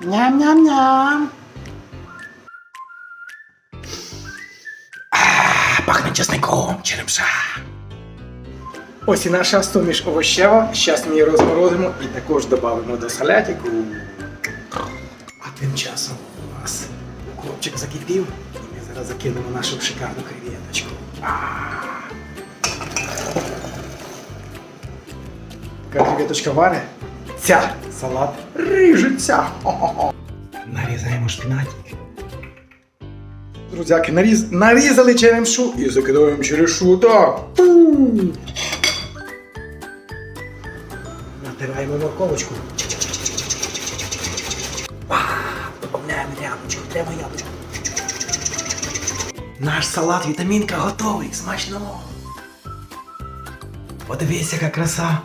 Ням-ням-ням. А, Пахне чесником, черемша. Ось і наша суміш овощева. Щас ми її розморозимо і також додамо до салятику. А тим часом у нас хлопчик закипів, і ми зараз закинемо нашу шикарну креветочку. А. Яка креветочка варе? Ця салат ріжеться. Нарізаємо шпинатик. Друзяки, наріз... нарізали черемшу і закидаємо черешу. Так. Натираємо морковочку. Добавляємо яблучко, прямо яблучко. Наш салат вітамінка готовий. Смачно. Подивись, яка краса.